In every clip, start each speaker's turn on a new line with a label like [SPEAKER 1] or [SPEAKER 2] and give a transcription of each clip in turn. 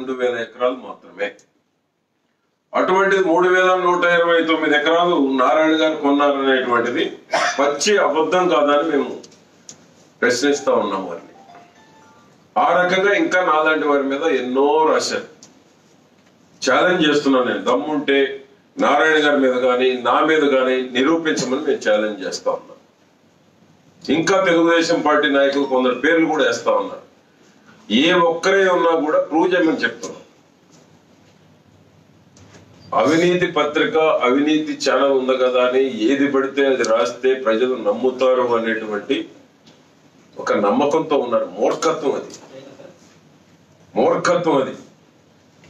[SPEAKER 1] రెండు వేల ఎకరాలు మాత్రమే. అటువంటి మూడు వేల నూట ఇరవై తొమ్మిది ఎకరాలు నారాయణ గారు కొన్నారనేటువంటిది పచ్చి అబద్ధం కాదని మేము ప్రశ్నిస్తా ఉన్నాం వారిని. ఆ రకంగా ఇంకా నాలాంటి వారి మీద ఎన్నో రాశారు. ఛాలెంజ్ చేస్తున్నాను నేను. దమ్ముంటే నారాయణ గారి మీద కానీ నా మీద కానీ నిరూపించమని మేము ఛాలెంజ్ చేస్తా ఉన్నాం. ఇంకా తెలుగుదేశం పార్టీ నాయకులు కొందరు పేర్లు కూడా వేస్తా ఉన్నారు. ఏ ఒక్కరే ఉన్నా కూడా ప్రూవ్ చేయమని చెప్తున్నాం అవినీతి పత్రిక అవినీతి ఛానల్ ఉంది కదా అని ఏది పడితే అది రాస్తే ప్రజలు నమ్ముతారు అనేటువంటి ఒక నమ్మకంతో ఉన్నారు. మూర్ఖత్వం అది. మూర్ఖత్వం అది.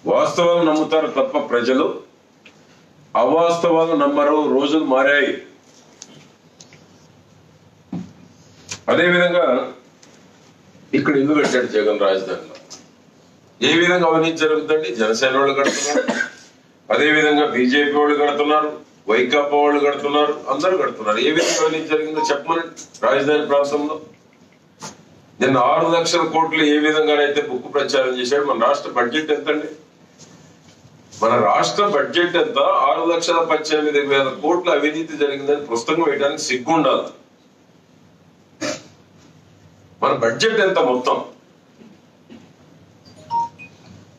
[SPEAKER 1] వాస్తవాలు నమ్ముతారు తప్ప ప్రజలు అవాస్తవాలు నమ్మరు. రోజులు మారాయి. అదేవిధంగా ఇక్కడ ఎందుకు పెట్టాడు జగన్ రాజధానిలో ఏ విధంగా అవినీతి జరుగుతుందండి? జనసేన వాళ్ళు కడుతున్నారు. అదే విధంగా బీజేపీ వాళ్ళు కడుతున్నారు. వైకాపా వాళ్ళు కడుతున్నారు. అందరూ కడుతున్నారు. ఏ విధంగా అవినీతి జరిగిందో చెప్పమని రాజధాని ప్రాంతంలో. నిన్న ఆరు లక్షల కోట్లు ఏ విధంగానైతే బుక్ ప్రచారం చేశాడు మన రాష్ట్ర బడ్జెట్ ఎంత అండి మన రాష్ట్ర బడ్జెట్ ఎంత? ఆరు లక్షల పద్దెనిమిది వేల కోట్ల అవినీతి జరిగిందని పుస్తకం వేయడానికి సిగ్గుండాలి. మన బడ్జెట్ ఎంత మొత్తం?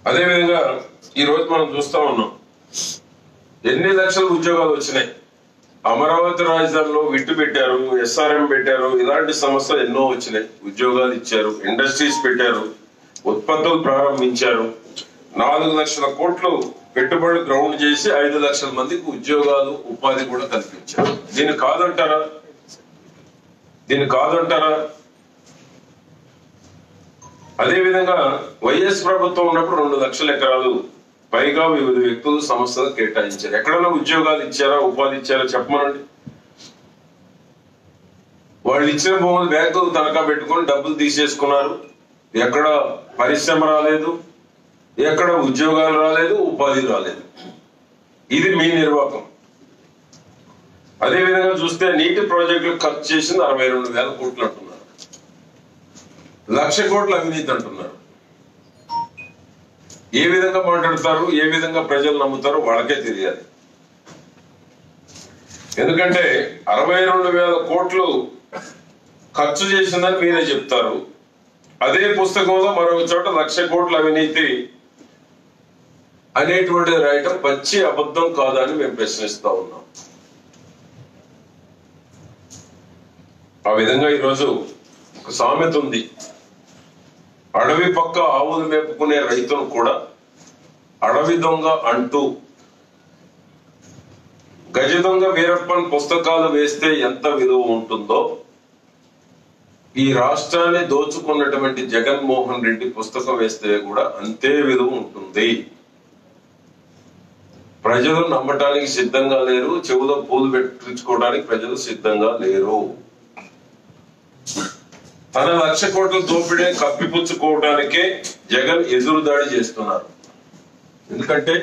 [SPEAKER 1] అదే విధంగా ఈ రోజు మనం చూస్తా ఉన్నాం. ఎన్ని లక్షల ఉద్యోగాలు వచ్చినాయి? అమరావతి రాజధానిలో విట్టు పెట్టారు ఎస్ఆర్ఎం పెట్టారు ఇలాంటి సంస్థలు ఎన్నో వచ్చినాయి. ఉద్యోగాలు ఇచ్చారు ఇండస్ట్రీస్ పెట్టారు ఉత్పత్తులు ప్రారంభించారు. నాలుగు లక్షల కోట్లు పెట్టుబడులు గ్రౌండ్ చేసి ఐదు లక్షల మందికి ఉద్యోగాలు ఉపాధి కూడా కల్పించారు. దీన్ని కాదంటారా? దీన్ని కాదంటారా? అదేవిధంగా వైఎస్ ప్రభుత్వం ఉన్నప్పుడు రెండు లక్షల ఎకరాలు పైగా వివిధ వ్యక్తులు సంస్థలు కేటాయించారు. ఎక్కడైనా ఉద్యోగాలు ఇచ్చారా ఉపాధి ఇచ్చారా చెప్పమనండి. వాళ్ళు ఇచ్చిన భూములు బ్యాంకులు తనఖా పెట్టుకొని డబ్బులు తీసేసుకున్నారు. ఎక్కడ పరిశ్రమ రాలేదు ఎక్కడ ఉద్యోగాలు రాలేదు ఉపాధి రాలేదు. ఇది మీ నిర్వాహకం అదేవిధంగా చూస్తే నీటి ప్రాజెక్టులు ఖర్చు చేసింది అరవై రెండు వేల కోట్లు అంటున్నారు లక్ష కోట్ల అవినీతి అంటున్నారు. ఏ విధంగా మాట్లాడతారు ఏ విధంగా ప్రజలు నమ్ముతారో వాళ్ళకే తెలియాలి. ఎందుకంటే అరవై రెండు వేల కోట్లు ఖర్చు చేసిందని మీరే చెప్తారు. అదే పుస్తకంలో మరొక చోట లక్ష కోట్ల అవినీతి అనేటువంటిది రాయటం పచ్చి అబద్ధం కాదని మేము ప్రశ్నిస్తా ఉన్నాం. ఆ విధంగా ఈరోజు ఒక సామెత ఉంది. అడవి పక్క ఆవులు మేపుకునే రైతును కూడా అడవి దొంగ అంటూ గజ దొంగ వీరప్పన్ పుస్తకాలు వేస్తే ఎంత విలువ ఉంటుందో ఈ రాష్ట్రాన్ని దోచుకున్నటువంటి జగన్మోహన్ రెడ్డి పుస్తకం వేస్తే కూడా అంతే విలువ ఉంటుంది. ప్రజలు నమ్మటానికి సిద్ధంగా లేరు చెవులో పూలు పెట్టించుకోవడానికి ప్రజలు సిద్ధంగా లేరు. తన లక్ష కోట్ల దోపిడీని కప్పిపుచ్చుకోవడానికే జగన్ ఎదురుదాడి చేస్తున్నారు. ఎందుకంటే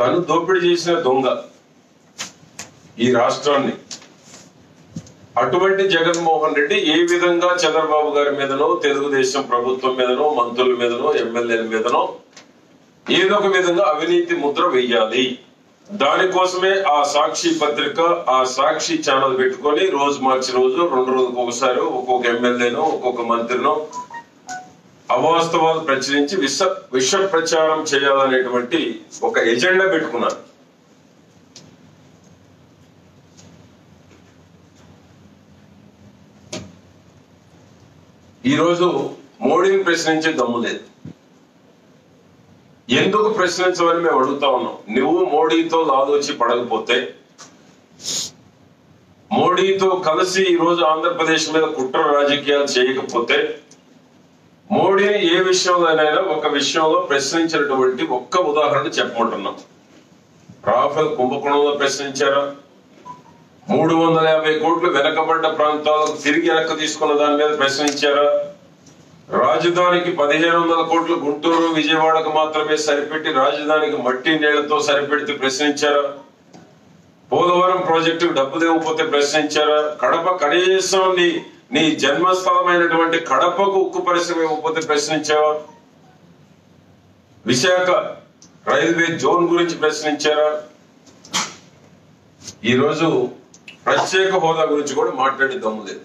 [SPEAKER 1] తను దోపిడీ చేసిన దొంగ ఈ రాష్ట్రాన్ని. అటువంటి జగన్మోహన్ రెడ్డి ఏ విధంగా చంద్రబాబు గారి మీదనో తెలుగుదేశం ప్రభుత్వం మీదనో మంత్రుల మీదనో ఎమ్మెల్యేల మీదనో ఏదో ఒక విధంగా అవినీతి ముద్ర వెయ్యాలి. దానికోసమే ఆ సాక్షి పత్రిక ఆ సాక్షి ఛానల్ పెట్టుకొని రోజు మార్చి రోజు రెండు రోజులకు ఒకసారి ఒక్కొక్క ఎమ్మెల్యేనో ఒక్కొక్క మంత్రినో అవాస్తవాలు ప్రచురించి విష విష ప్రచారం చేయాలనేటువంటి ఒక ఎజెండా పెట్టుకున్నారు ఈరోజు మోడీని ప్రశ్నించే దమ్ము లేదు. ఎందుకు ప్రశ్నించమని మేము అడుగుతా ఉన్నాం. నువ్వు మోడీతో లాదోచి పడకపోతే మోడీతో కలిసి ఈరోజు ఆంధ్రప్రదేశ్ మీద కుట్ర రాజకీయాలు చేయకపోతే మోడీని ఏ విషయంలోనైనా ఒక విషయంలో ప్రశ్నించినటువంటి ఒక్క ఉదాహరణ చెప్పమంటున్నాం. రాఫెల్ కుంభకోణంలో ప్రశ్నించారా? మూడు వందల యాభై కోట్లు వెనకబడ్డ ప్రాంతాలకు తిరిగి వెనక్కి తీసుకున్న దాని మీద ప్రశ్నించారా? రాజధానికి పదిహేను వందల కోట్లు గుంటూరు విజయవాడకు మాత్రమే సరిపెట్టి రాజధానికి మట్టి నీళ్ళతో సరిపెడితే ప్రశ్నించారా? పోలవరం ప్రాజెక్టు డబ్బు లేకపోతే ప్రశ్నించారా? కడప కనీసం నీ నీ జన్మస్థలమైనటువంటి కడపకు ఉక్కు పరిశ్రమ ఇవ్వకపోతే ప్రశ్నించావా? విశాఖ రైల్వే జోన్ గురించి ప్రశ్నించారా? ఈరోజు ప్రత్యేక హోదా గురించి కూడా మాట్లాడే దమ్ము లేదు.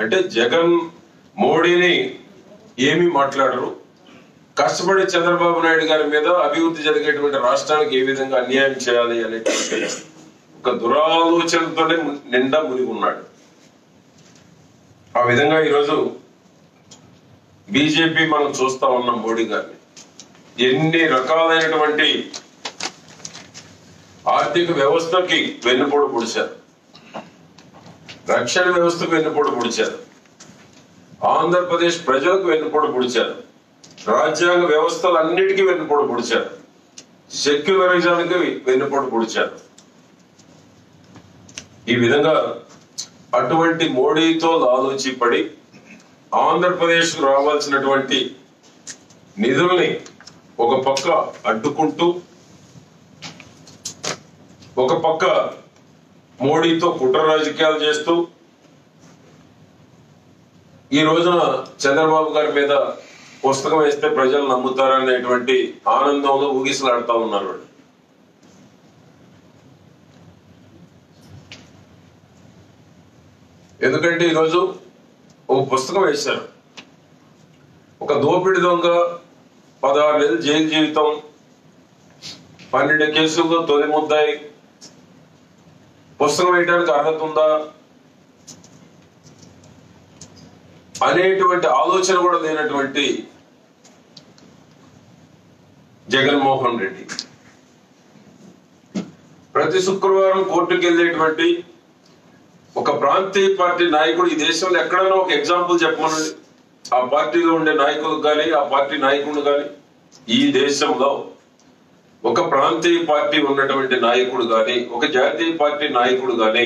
[SPEAKER 1] అంటే జగన్ మోడీని ఏమీ మాట్లాడరు. కష్టపడి చంద్రబాబు నాయుడు గారి మీద అభివృద్ధి జరిగేటువంటి రాష్ట్రానికి ఏ విధంగా అన్యాయం చేయాలి అనేటువంటి ఒక దురాలోచనతోనే నిండా మునిగి ఉన్నాడు ఆ విధంగా ఈరోజు బీజేపీ మనం చూస్తా ఉన్నాం మోడీ గారిని. ఎన్ని రకాలైనటువంటి ఆర్థిక వ్యవస్థకి వెన్నుపోటు పొడిచారు. రక్షణ వ్యవస్థకు వెన్నుపోటు పొడిచారు. ఆంధ్రప్రదేశ్ ప్రజలకు వెన్నుపోటు పొడిచారు. రాజ్యాంగ వ్యవస్థలన్నిటికీ వెన్నుపోటు పొడిచారు. సెక్యులరిజానికి వెన్నుపోటు పొడిచారు. ఈ విధంగా అటువంటి మోడీతో లాలోచి పడి ఆంధ్రప్రదేశ్ రావాల్సినటువంటి నిధుల్ని ఒక పక్క అడ్డుకుంటూ ఒక పక్క మోడీతో కుట్ర రాజకీయాలు చేస్తూ ఈ రోజున చంద్రబాబు గారి మీద పుస్తకం వేస్తే ప్రజలు నమ్ముతారనేటువంటి ఆనందంలో ఊగిసలాడుతా ఉన్నారు ఎందుకంటే ఈరోజు ఒక పుస్తకం వేశారు. ఒక దోపిడి దొంగ పదహారు నెలలు జైలు జీవితం పన్నెండు కేసుల్లో తొలి ముద్దాయి. పుస్తకం వేయడానికి అర్హత ఉందా? అనేటువంటి ఆలోచన కూడా లేనటువంటి జగన్మోహన్ రెడ్డి. ప్రతి శుక్రవారం కోర్టుకు వెళ్ళేటువంటి ఒక ప్రాంతీయ పార్టీ నాయకుడు ఈ దేశంలో ఎక్కడైనా ఒక ఎగ్జాంపుల్ చెప్పమనండి. ఆ పార్టీలో ఉండే నాయకులకు కానీ ఆ పార్టీ నాయకుడు కానీ ఈ దేశంలో ఒక ప్రాంతీయ పార్టీ ఉన్నటువంటి నాయకుడు కానీ ఒక జాతీయ పార్టీ నాయకుడు కానీ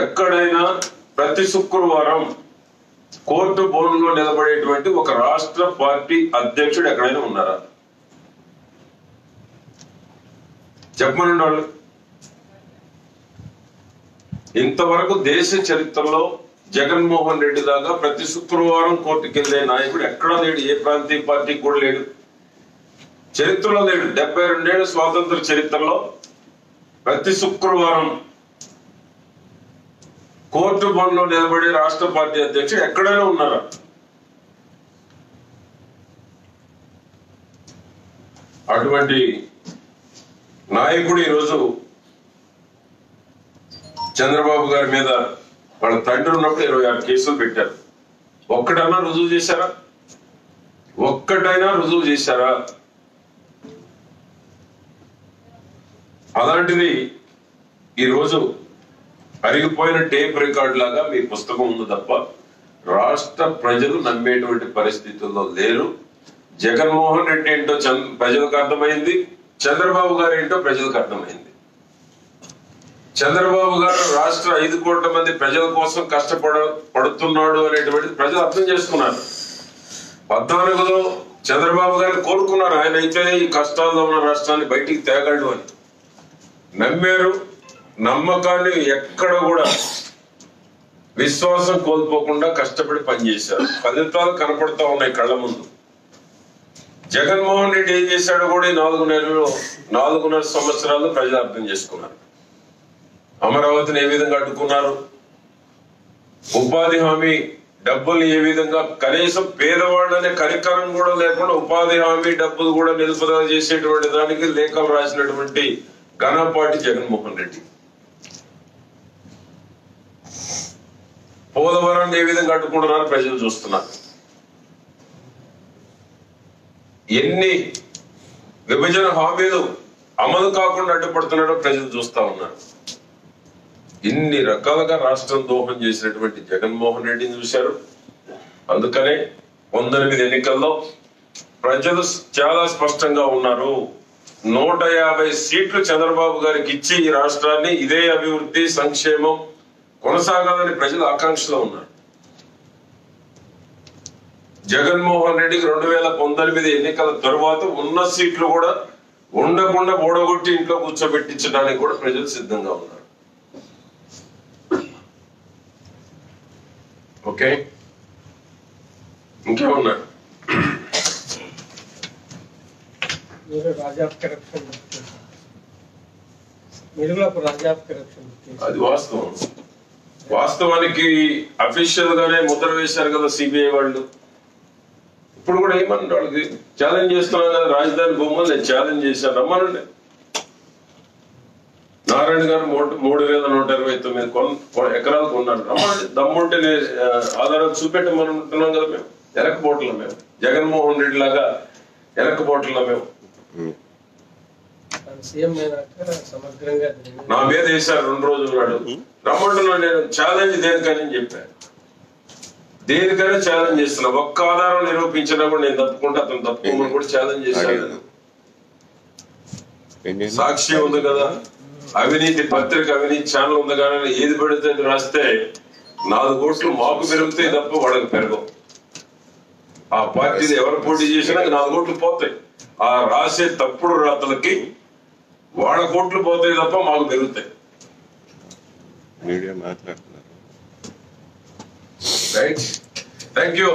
[SPEAKER 1] ఎక్కడైనా ప్రతి శుక్రవారం కోర్టు బోన్లో నిలబడేటువంటి ఒక రాష్ట్ర పార్టీ అధ్యక్షుడు ఎక్కడైనా ఉన్నారా? చెప్పమనండి వాళ్ళు. ఇంతవరకు దేశ చరిత్రలో జగన్మోహన్ రెడ్డి దాకా ప్రతి శుక్రవారం కోర్టుకు వెళ్ళే నాయకుడు ఎక్కడా లేడు ఏ ప్రాంతీయ పార్టీకి కూడా లేడు. చరిత్రలో లేడు. డెబ్బై రెండేళ్ళ స్వాతంత్ర చరిత్రలో ప్రతి శుక్రవారం కోర్టు పనిలో నిలబడే రాష్ట్ర పార్టీ అధ్యక్షుడు ఎక్కడైనా ఉన్నారా? అటువంటి నాయకుడు ఈరోజు చంద్రబాబు గారి మీద వాళ్ళ తండ్రి ఉన్నప్పుడు ఇరవై ఆరు కేసులు పెట్టారు. ఒక్కటన్నా రుజువు చేశారా? ఒక్కటైనా రుజువు చేశారా? అలాంటిది ఈరోజు అరిగిపోయిన టేప్ రికార్డ్ లాగా మీ పుస్తకం ఉంది తప్ప రాష్ట్ర ప్రజలు నమ్మేటువంటి పరిస్థితుల్లో లేరు. జగన్మోహన్ రెడ్డి ఏంటో చంద్ర ప్రజలకు అర్థమైంది. చంద్రబాబు గారు ఏంటో ప్రజలకు అర్థమైంది. చంద్రబాబు గారు రాష్ట్ర ఐదు కోట్ల మంది ప్రజల కోసం కష్టపడ పడుతున్నాడు అనేటువంటిది ప్రజలు అర్థం చేసుకున్నారు. పద్నాలుగులో చంద్రబాబు గారిని కోరుకున్నారు ఆయన అయితే ఈ కష్టాల్లో ఉన్న రాష్ట్రాన్ని బయటికి తేగలడు అని. నమ్మారు. నమ్మకాన్ని ఎక్కడ కూడా విశ్వాసం కోల్పోకుండా కష్టపడి పనిచేశారు. ఫలితాలు కనపడతా ఉన్నాయి కళ్ళ ముందు. జగన్మోహన్ రెడ్డి ఏం చేశాడో కూడా ఈ నాలుగు నెలలు నాలుగున్నర సంవత్సరాలు ప్రజలు అర్థం చేసుకున్నారు. అమరావతిని ఏ విధంగా అడ్డుకున్నారు? ఉపాధి హామీ డబ్బుల్ని ఏ విధంగా కనీసం పేదవాళ్ళనే కరికరం కూడా లేకుండా ఉపాధి హామీ డబ్బులు కూడా నిలుపుదల చేసేటువంటి దానికి లేఖలు రాసినటువంటి ఘనపాటి జగన్మోహన్ రెడ్డి. పోలవరాన్ని ఏ విధంగా అడ్డుకుంటున్నారో ప్రజలు చూస్తున్నారు. ఎన్ని విభజన హామీలు అమలు కాకుండా అడ్డుపడుతున్నాడో ప్రజలు చూస్తా ఉన్నారు. ఇన్ని రకాలుగా రాష్ట్రం దోహం చేసినటువంటి జగన్మోహన్ రెడ్డిని చూశారు. అందుకనే పంతొమ్మిది ఎన్నికల్లో ప్రజలు చాలా స్పష్టంగా ఉన్నారు. నూట యాభై సీట్లు చంద్రబాబు గారికి ఇచ్చి ఈ రాష్ట్రాన్ని ఇదే అభివృద్ధి సంక్షేమం కొనసాగాలని ప్రజలు ఆకాంక్షలో ఉన్నారు. జగన్మోహన్ రెడ్డికి రెండు వేల పంతొమ్మిది ఎన్నికల తరువాత ఉన్న సీట్లు కూడా ఉండకుండా ఓడగొట్టి ఇంట్లో కూర్చోబెట్టించడానికి కూడా ప్రజలు సిద్ధంగా ఉన్నారు. ఓకే? ఇంకేమన్నా అది వాస్తవం. వాస్తవానికి అఫీషియల్ గానే ముద్ర వేశారు కదా సిబిఐ వాళ్ళు. ఇప్పుడు కూడా ఏమన్నా వాళ్ళకి? ఛాలెంజ్ చేస్తున్నాం కదా రాజధాని బొమ్మలు నేను ఛాలెంజ్ చేశాను. రమ్మనండి. నారాయణ గారు మూడు మూడు వేల నూట ఇరవై తొమ్మిది కొన్ ఎకరాలు కొన్నాడు రమ్మండి దమ్ముంటే నేను, ఆధారాలు చూపెట్టమని ఉంటున్నాం కదా మేము. వెనక్కపోవట్లేం మేము. జగన్మోహన్ రెడ్డి లాగా వెనక్కపోవట్లేం మేము. నా మీద వేశారు రెండు రోజులు నాడు రమ్మంటున్నా నేను. ఛాలెంజ్ దేనికని చెప్పాను దేనికైనా ఛాలెంజ్ చేస్తున్నా. ఒక్క ఆధారం నిరూపించినా కూడా నేను తప్పుకుంటే అతను తప్పుకోమని కూడా ఛాలెంజ్ చేశాను సాక్షి ఉంది కదా. అవినీతి పత్రిక అవినీతి ఛానల్ ఉంది కానీ ఏది పెడితే అది రాస్తే నాలుగు కోట్లు మాకు పెరుగుతాయి తప్ప వాళ్ళకి పెరగవు. ఆ పార్టీలు ఎవరు పోటీ చేసినా నాలుగు కోట్లు పోతాయి. ఆ రాసే తప్పుడు రాతలకి వాళ్ళ కోట్లు పోతాయి తప్ప మాకు పెరుగుతాయి
[SPEAKER 2] మీడియా మాట్లాడుతున్నారు.
[SPEAKER 1] Right thank you